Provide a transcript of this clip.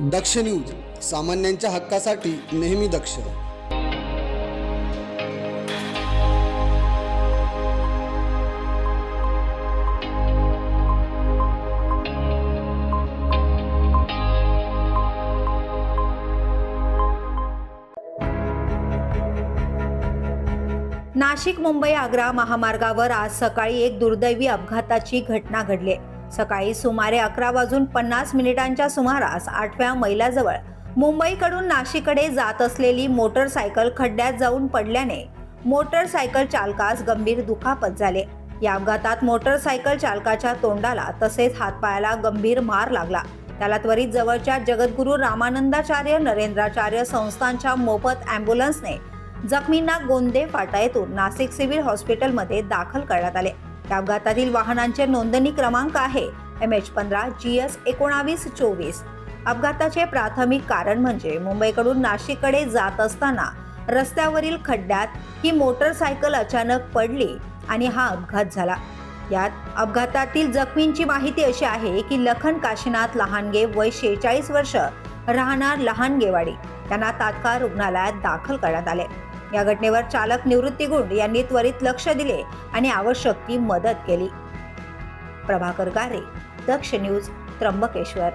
दक्ष news सामान्यांच्या हक्कासाठी नेहमी दक्ष. नाशिक मुंबई आग्रा महामार्गावर आज सकाळी एक दुर्दैवी अपघाताची घटना घडली सकाळी सुमारे अकरा वाजून पन्नास मिनिटांच्या सुमारास आठव्या मैलाजवळ मुंबईकडून नाशिककडे जात असलेली मोटरसायकल खड्ड्यात जाऊन पडल्याने मोटरसायकल चालकास गंभीर दुखापत झाले. या अपघातात मोटरसायकल चालकाच्या तोंडाला तसेच हातपायाला गंभीर मार लागला. त्याला त्वरित जवळच्या जगद्गुरू रामानंदाचार्य नरेंद्राचार्य संस्थांच्या मोफत अँब्युलन्सने जखमींना गोंदे फाटा येथून नाशिक सिव्हिल हॉस्पिटलमध्ये दाखल करण्यात आले. या अपघातातील वाहनांचे नोंदणी क्रमांक आहे. एम एच पंधरा जी एस एकोणावीस चोवीस. अपघाताचे प्राथमिक कारण म्हणजे मुंबईकडून नाशिककडे जात असताना रस्त्यावरील खड्ड्यात ही मोटरसायकल अचानक पडली आणि हा अपघात झाला. यात अपघातातील जखमींची माहिती अशी आहे की लखन काशीनाथ लहानगे वय शेहेचाळीस वर्ष राहणार लहानगेवाडी. त्यांना तात्काळ रुग्णालयात दाखल करण्यात आले. या घटनेवर चालक निवृत्ती गुंड यांनी त्वरित लक्ष दिले आणि आवश्यक ती मदत केली. प्रभाकर गारे दक्ष न्यूज त्र्यंबकेश्वर.